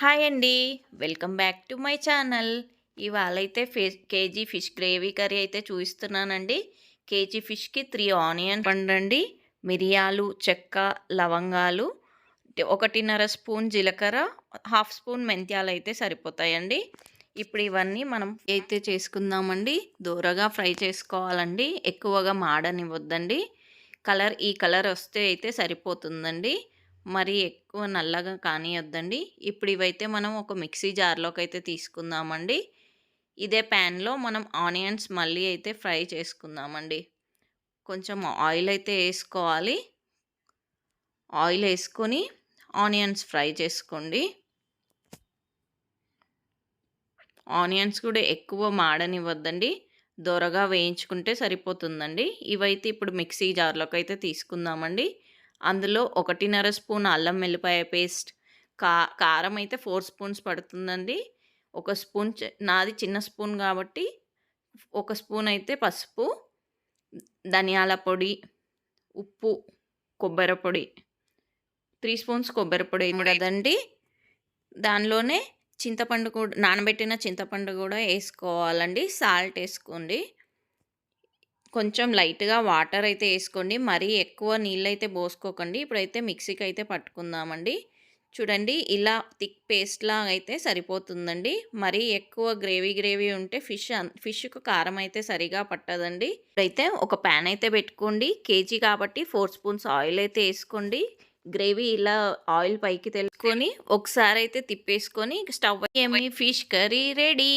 Hi అండి. Welcome back to my channel. ఇవాళ అయితే fish KG fish gravy curry అయితే చూపిస్తున్నానండి కేజీ ఫిష్కి త్రీ ఆనియన్ పండండి. మిరియాలు చెక్క లవంగాలు ఒకటిన్నర స్పూన్ జీలకర్ర హాఫ్ స్పూన్ మెంత్యాలు అయితే సరిపోతాయండి. ఇప్పుడు ఇవన్నీ మనం అయితే చేసుకుందామండి దూరగా ఫ్రై చేసుకోవాలండి. ఎక్కువగా మాడనివ్వద్దండి. కలర్ ఈ కలర్ వస్తే అయితే సరిపోతుందండి. మరి ఎక్కువ నల్లగా కానియొద్దండి. ఇప్పుడు ఇవైతే మనం ఒక మిక్సీ జార్లోకి అయితే తీసుకుందామండి. ఇదే ప్యాన్లో మనం ఆనియన్స్ మళ్ళీ అయితే ఫ్రై చేసుకుందామండి. కొంచెం ఆయిల్ అయితే వేసుకోవాలి ఆయిల్ వేసుకొని ఆనియన్స్ ఫ్రై చేసుకోండి. ఆనియన్స్ కూడా ఎక్కువ మాడనివ్వద్దండి. దొరగా వేయించుకుంటే సరిపోతుందండి. ఇవైతే ఇప్పుడు మిక్సీ జార్లోకి అయితే తీసుకుందామండి. అందులో ఒకటిన్నర స్పూన్ అల్లం వెల్లిపాయ పేస్ట్ కా కారం అయితే ఫోర్ స్పూన్స్ పడుతుందండి. ఒక స్పూన్ నాది చిన్న స్పూన్ కాబట్టి ఒక స్పూన్ అయితే పసుపు ధనియాల పొడి ఉప్పు కొబ్బరి పొడి. త్రీ స్పూన్స్ కొబ్బరి పొడి కదండి దానిలోనే చింతపండు కూడా నానబెట్టిన చింతపండు కూడా వేసుకోవాలండి. సాల్ట్ వేసుకోండి. కొంచెం లైట్గా వాటర్ అయితే వేసుకోండి మరీ ఎక్కువ నీళ్ళు అయితే పోసుకోకండి. ఇప్పుడైతే మిక్సీకి అయితే పట్టుకుందామండి. చూడండి ఇలా థిక్ పేస్ట్లా అయితే సరిపోతుందండి. మరీ ఎక్కువ గ్రేవీ గ్రేవీ ఉంటే ఫిష్ ఫిష్కు కారం అయితే సరిగా పట్టదండి. ఇప్పుడైతే ఒక ప్యాన్ అయితే పెట్టుకోండి. కేజీ కాబట్టి ఫోర్ స్పూన్స్ ఆయిల్ అయితే వేసుకోండి గ్రేవీ ఇలా ఆయిల్ పైకి తెలుసుకొని ఒకసారి అయితే తిప్పేసుకొని స్టవ్ ఏమి ఫిష్ కర్రీ రెడీ.